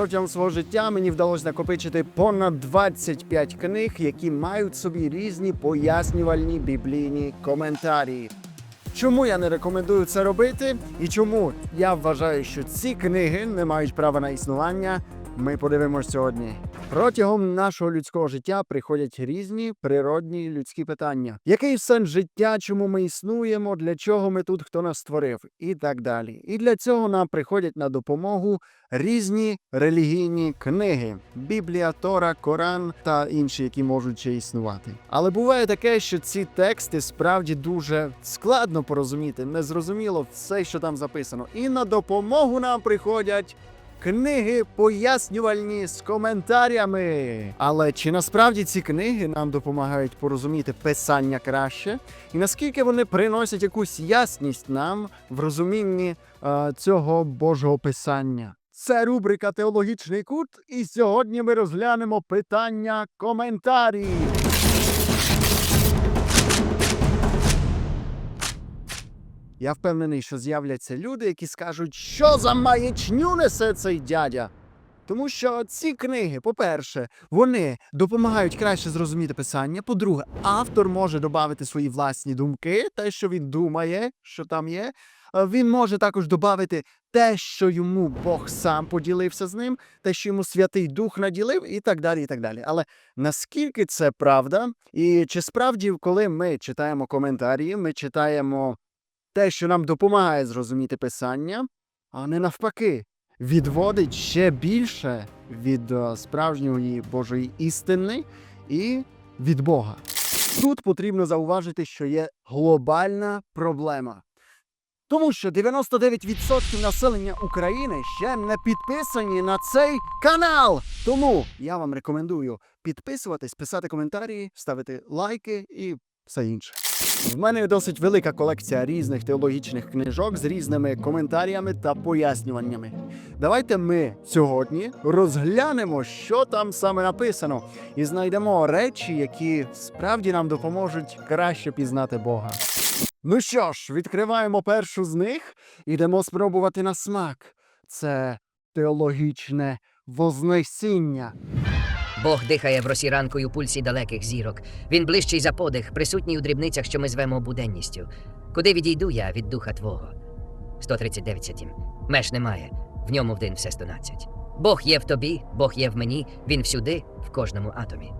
Протягом свого життя мені вдалося накопичити понад 25 книг, які мають собі різні пояснювальні біблійні коментарі. Чому я не рекомендую це робити і чому я вважаю, що ці книги не мають права на існування, ми подивимося сьогодні. Протягом нашого людського життя приходять різні природні людські питання: який сенс життя, чому ми існуємо, для чого ми тут, хто нас створив, і так далі. І для цього нам приходять на допомогу різні релігійні книги: Біблія, Тора, Коран та інші, які можуть ще існувати. Але буває таке, що ці тексти справді дуже складно порозуміти, незрозуміло все, що там записано. І на допомогу нам приходять. Книги пояснювальні з коментарями. Але чи насправді ці книги нам допомагають порозуміти писання краще? І наскільки вони приносять якусь ясність нам в розумінні е, цього Божого писання? Це рубрика Теологічний кут, і сьогодні ми розглянемо питання коментарів. Я впевнений, що з'являться люди, які скажуть, що за маячню несе цей дядя. Тому що ці книги, по-перше, вони допомагають краще зрозуміти писання. По-друге, автор може додати свої власні думки, те, що він думає, що там є. Е, Він може також додати те, що йому Бог сам поділився з ним, те, що йому Святий Дух наділив, і так далі. і так далі. Але наскільки це правда, і чи справді, коли ми читаємо коментарі, ми читаємо те, що нам допомагає зрозуміти писання, а не навпаки, відводить ще більше від е, справжньої Божої істини і від Бога. Тут потрібно зауважити, що є глобальна проблема. Тому що 99% населення України ще не підписані на цей канал. Тому я вам рекомендую підписуватись, писати коментарі, ставити лайки і все інше. В мене досить велика колекція різних теологічних книжок з різними коментарями та пояснюваннями. Давайте ми сьогодні розглянемо, що там саме написано, і знайдемо речі, які справді нам допоможуть краще пізнати Бога. Ну що ж, відкриваємо першу з них, ідемо спробувати на смак. Це теологічне вознесіння. Бог дихає в росі ранкою у пульсі далеких зірок. Він ближчий за подих, присутній у дрібницях, що ми звемо буденністю. Куди відійду я від духа Твого? 139.7. Меж немає, в ньому вдин все 112. Бог є в тобі, Бог є в мені, він всюди, в кожному атомі.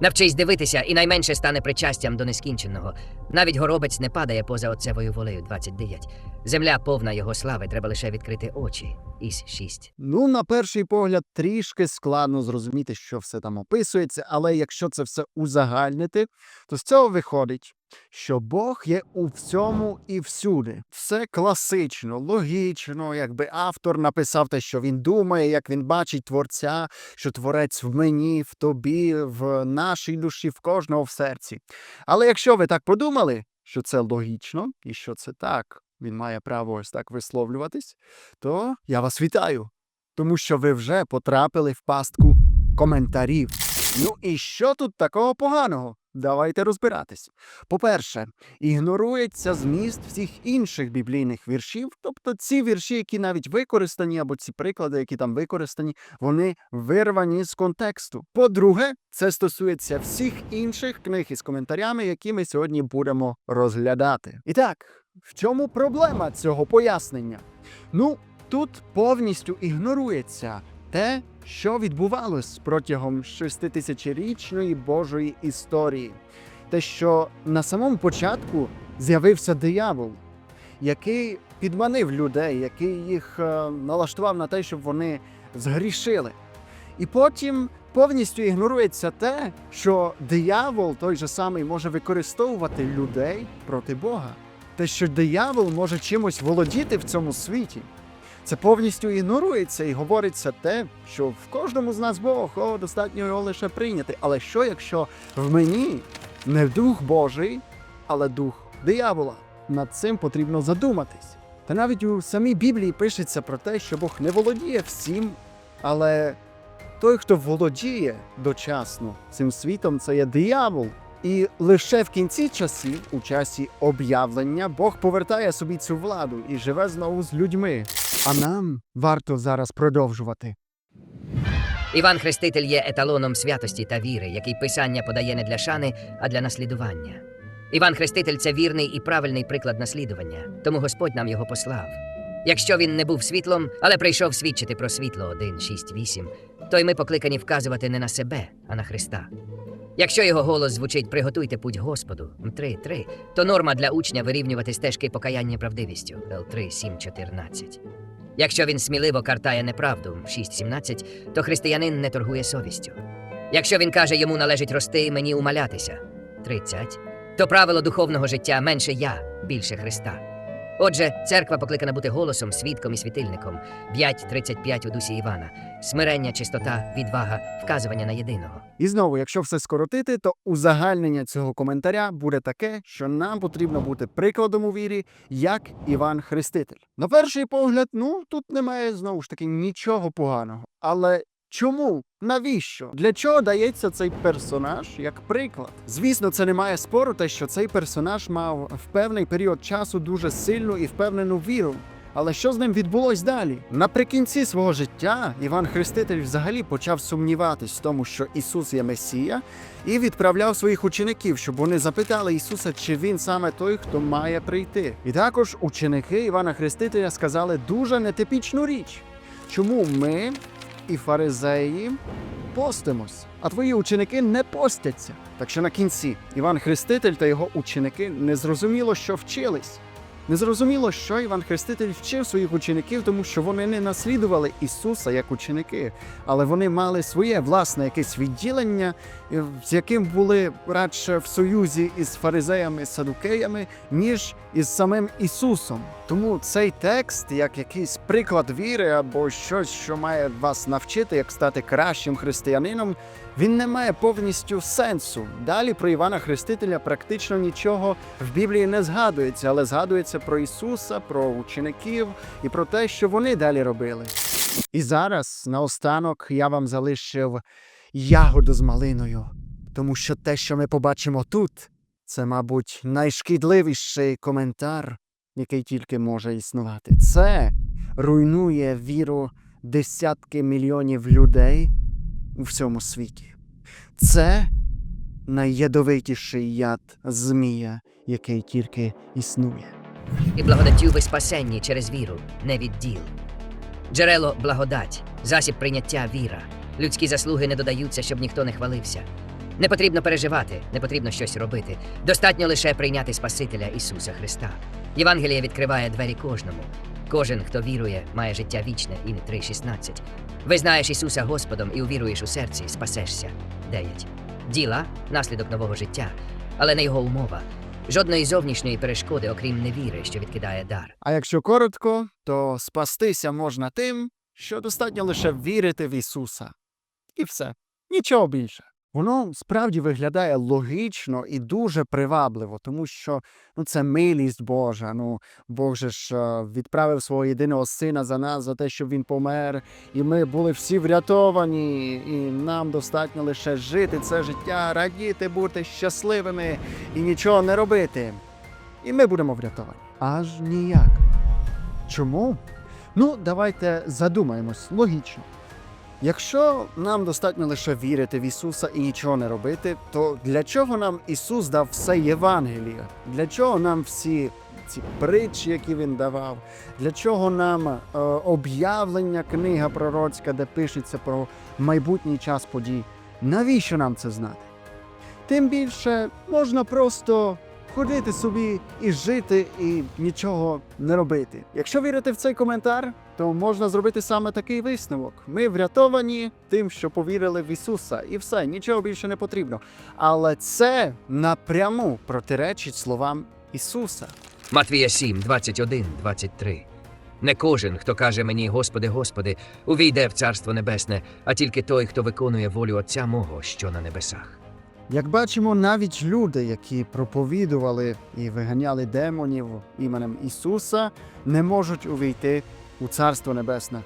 Навчись дивитися, і найменше стане причастям до нескінченого. Навіть горобець не падає поза отцевою волею 29. Земля повна його слави, треба лише відкрити очі. Із 6. Ну, на перший погляд, трішки складно зрозуміти, що все там описується, але якщо це все узагальнити, то з цього виходить, що Бог є у всьому і всюди. Все класично, логічно, якби автор написав те, що він думає, як він бачить творця, що творець в мені, в тобі, в нашій душі, в кожного в серці. Але якщо ви так подумали, що це логічно і що це так, він має право ось так висловлюватись, то я вас вітаю, тому що ви вже потрапили в пастку коментарів. Ну і що тут такого поганого? Давайте розбиратись. По-перше, ігнорується зміст всіх інших біблійних віршів, тобто ці вірші, які навіть використані, або ці приклади, які там використані, вони вирвані з контексту. По-друге, це стосується всіх інших книг із коментарями, які ми сьогодні будемо розглядати. І так, в чому проблема цього пояснення? Ну, тут повністю ігнорується те, що відбувалось протягом шеститисячорічної Божої історії. Те, що на самому початку з'явився диявол, який підманив людей, який їх е, налаштував на те, щоб вони згрішили. І потім повністю ігнорується те, що диявол той же самий може використовувати людей проти Бога. Те, що диявол може чимось володіти в цьому світі. Це повністю ігнорується і говориться те, що в кожному з нас Бог, о, достатньо його лише прийняти. Але що, якщо в мені не дух Божий, але дух диявола? Над цим потрібно задуматись. Та навіть у самій Біблії пишеться про те, що Бог не володіє всім, але той, хто володіє дочасно цим світом, це є диявол. І лише в кінці часів, у часі об'явлення, Бог повертає собі цю владу і живе знову з людьми. А нам варто зараз продовжувати Іван Хреститель є еталоном святості та віри, який писання подає не для шани, а для наслідування. Іван Хреститель це вірний і правильний приклад наслідування, тому Господь нам його послав. Якщо він не був світлом, але прийшов свідчити про світло 1, 6, 8, то й ми покликані вказувати не на себе, а на Христа. Якщо його голос звучить Приготуйте путь Господу 3, 3, то норма для учня вирівнювати стежки покаяння правдивістю Л 3, 7, 14. Якщо він сміливо картає неправду 6.17, то християнин не торгує совістю. Якщо він каже, йому належить рости, і мені умалятися 30, то правило духовного життя менше я, більше Христа. Отже, церква покликана бути голосом, свідком і світильником 5.35 у дусі Івана, смирення, чистота, відвага, вказування на єдиного. І знову, якщо все скоротити, то узагальнення цього коментаря буде таке, що нам потрібно бути прикладом у вірі, як Іван Хреститель. На перший погляд, ну тут немає знову ж таки нічого поганого. Але чому? Навіщо? Для чого дається цей персонаж як приклад? Звісно, це немає спору, те, що цей персонаж мав в певний період часу дуже сильну і впевнену віру. Але що з ним відбулось далі? Наприкінці свого життя Іван Хреститель взагалі почав сумніватись в тому, що Ісус є Месія, і відправляв своїх учеників, щоб вони запитали Ісуса, чи він саме той, хто має прийти. І також ученики Івана Хрестителя сказали дуже нетипічну річ. Чому ми і фаризеї постимось, а твої ученики не постяться? Так що на кінці Іван Хреститель та його ученики незрозуміло, що вчились. Незрозуміло, що Іван Хреститель вчив своїх учеників, тому що вони не наслідували Ісуса як ученики, але вони мали своє власне якесь відділення, е, з яким були радше в союзі із фаризеями садукеями, ніж із самим Ісусом. Тому цей текст, як якийсь приклад віри або щось, що має вас навчити, як стати кращим християнином, він не має повністю сенсу. Далі про Івана Хрестителя практично нічого в Біблії не згадується, але згадується про Ісуса, про учеників і про те, що вони далі робили. І зараз, наостанок, я вам залишив ягоду з малиною, тому що те, що ми побачимо тут, це, мабуть, найшкідливіший коментар, який тільки може існувати. Це руйнує віру десятки мільйонів людей у всьому світі. Це найядовитіший яд змія, який тільки існує. І благодаттю ви спасенні через віру, не від діл. Джерело благодать, засіб прийняття віра. Людські заслуги не додаються, щоб ніхто не хвалився. Не потрібно переживати, не потрібно щось робити. Достатньо лише прийняти Спасителя Ісуса Христа. Євангеліє відкриває двері кожному. Кожен, хто вірує, має життя вічне, і не 3.16. Визнаєш Ісуса Господом і увіруєш у серці, спасешся. 9. Діла наслідок нового життя, але не його умова. Жодної зовнішньої перешкоди, окрім невіри, що відкидає дар. А якщо коротко, то спастися можна тим, що достатньо лише вірити в Ісуса. І все. Нічого більше. Воно справді виглядає логічно і дуже привабливо, тому що ну, це милість Божа. Ну, Бог же ж е, відправив свого єдиного сина за нас, за те, щоб він помер, і ми були всі врятовані, і нам достатньо лише жити це життя, радіти, бути щасливими і нічого не робити. І ми будемо врятовані. Аж ніяк. Чому? Ну, давайте задумаємось логічно. Якщо нам достатньо лише вірити в Ісуса і нічого не робити, то для чого нам Ісус дав все Євангеліє? Для чого нам всі ці притчі, які він давав? Для чого нам е, об'явлення книга пророцька, де пишеться про майбутній час подій? Навіщо нам це знати? Тим більше можна просто ходити собі і жити, і нічого не робити. Якщо вірити в цей коментар, то можна зробити саме такий висновок. Ми врятовані тим, що повірили в Ісуса, і все, нічого більше не потрібно. Але це напряму протиречить словам Ісуса. Матвія 7, 21, 23. Не кожен, хто каже мені, Господи, Господи, увійде в Царство Небесне, а тільки той, хто виконує волю Отця мого, що на небесах. Як бачимо, навіть люди, які проповідували і виганяли демонів іменем Ісуса, не можуть увійти у Царство Небесне.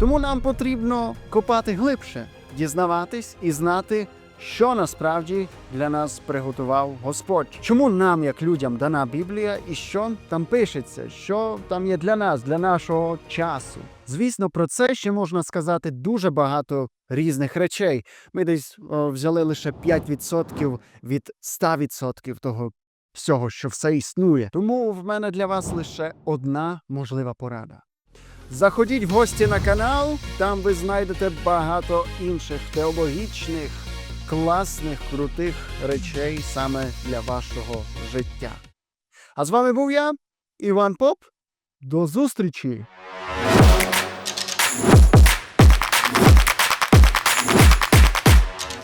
Тому нам потрібно копати глибше, дізнаватись і знати що насправді для нас приготував Господь. Чому нам, як людям, дана Біблія, і що там пишеться, що там є для нас, для нашого часу. Звісно, про це ще можна сказати дуже багато різних речей. Ми десь о, взяли лише 5% від 100% того всього, що все існує. Тому в мене для вас лише одна можлива порада. Заходіть в гості на канал, там ви знайдете багато інших теологічних, класних, крутих речей саме для вашого життя. А з вами був я, Іван Поп. До зустрічі!